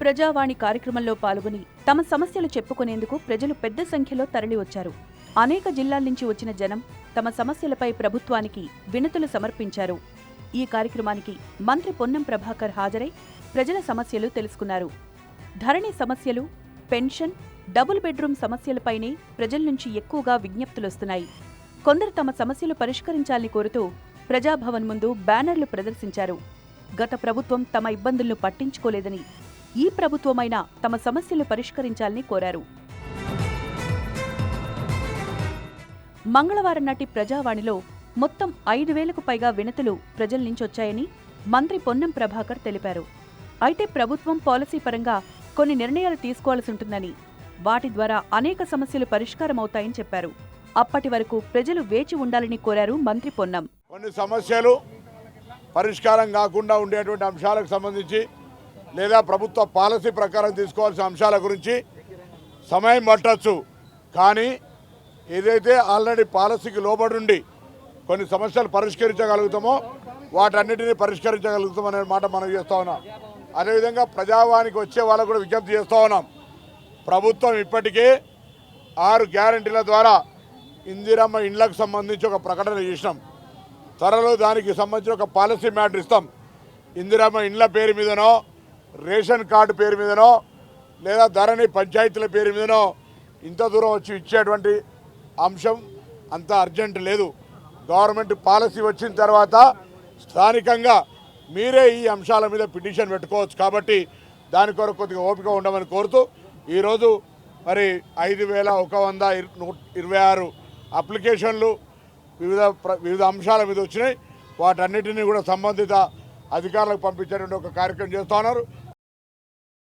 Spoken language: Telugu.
ప్రజావాణి కార్యక్రమంలో పాల్గొని తమ సమస్యలు చెప్పుకునేందుకు ప్రజలు పెద్ద సంఖ్యలో తరలివచ్చారు. అనేక జిల్లాల నుంచి వచ్చిన జనం తమ సమస్యలపై ప్రభుత్వానికి వినతులు సమర్పించారు. ఈ కార్యక్రమానికి మంత్రి పొన్నం ప్రభాకర్ హాజరై ప్రజల సమస్యలు తెలుసుకున్నారు. ధరణి సమస్యలు పెన్షన్ డబుల్ బెడ్రూమ్ సమస్యలపైనే ప్రజల నుంచి ఎక్కువగా విజ్ఞప్తులొస్తున్నాయి. కొందరు తమ సమస్యలు పరిష్కరించాలని కోరుతూ ప్రజాభవన్ ముందు బ్యానర్లు ప్రదర్శించారు. గత ప్రభుత్వం తమ ఇబ్బందులను పట్టించుకోలేదని ఈ ప్రభుత్వమైనా తమ సమస్యలు పరిష్కరించాలని కోరారు. మంగళవారం నాటి ప్రజావాణిలో మొత్తం ఐదు వేలకు పైగా వినతులు ప్రజల నుంచి వచ్చాయని మంత్రి పొన్నం ప్రభాకర్ తెలిపారు. అయితే ప్రభుత్వం పాలసీ పరంగా కొన్ని నిర్ణయాలు తీసుకోవాల్సి ఉంటుందని వాటి ద్వారా అనేక సమస్యలు పరిష్కారమవుతాయని చెప్పారు. అప్పటి వరకు ప్రజలు వేచి ఉండాలని కోరారు మంత్రి పొన్నం. కొన్ని సమస్యలు పరిష్కారం కాకుండా ఉండేటువంటి అంశాలకు సంబంధించి లేదా ప్రభుత్వ పాలసీ ప్రకారం తీసుకోవాల్సిన అంశాల గురించి సమయం పట్టచ్చు. కానీ ఏదైతే ఆల్రెడీ పాలసీకి లోబడి కొన్ని సమస్యలు పరిష్కరించగలుగుతామో వాటన్నిటిని పరిష్కరించగలుగుతాం అనే మాట మనం చేస్తూ ఉన్నాం. అదేవిధంగా ప్రజావానికి వచ్చే వాళ్ళకు కూడా విజ్ఞప్తి చేస్తూ ఉన్నాం. ప్రభుత్వం ఇప్పటికే ఆరు గ్యారంటీల ద్వారా ఇందిరమ్మ ఇండ్లకు సంబంధించి ఒక ప్రకటన చేసినాం. త్వరలో దానికి సంబంధించిన ఒక పాలసీ మ్యాటర్ ఇస్తాం. ఇందిరమ్మ ఇండ్ల పేరు మీదనో రేషన్ కార్డు పేరు మీదనో లేదా ధరణి పంచాయతీల పేరు మీదనో ఇంత దూరం వచ్చి ఇచ్చేటువంటి అంశం అంత అర్జెంట్ లేదు. గవర్నమెంట్ పాలసీ వచ్చిన తర్వాత స్థానికంగా మీరే ఈ అంశాల మీద పిటిషన్ పెట్టుకోవచ్చు. కాబట్టి దాని కొరకు కొద్దిగా ఓపిక ఉండమని కోరుతూ ఈరోజు మరి ఐదు వేల ఒక వంద నూట ఇరవై ఆరు అప్లికేషన్లు వివిధ ప్ర- వివిధ అంశాల మీద వచ్చినాయి. వాటన్నిటినీ కూడా సంబంధిత అధికారులకు పంపించేటువంటి ఒక కార్యక్రమం చేస్తూ ఉన్నారు.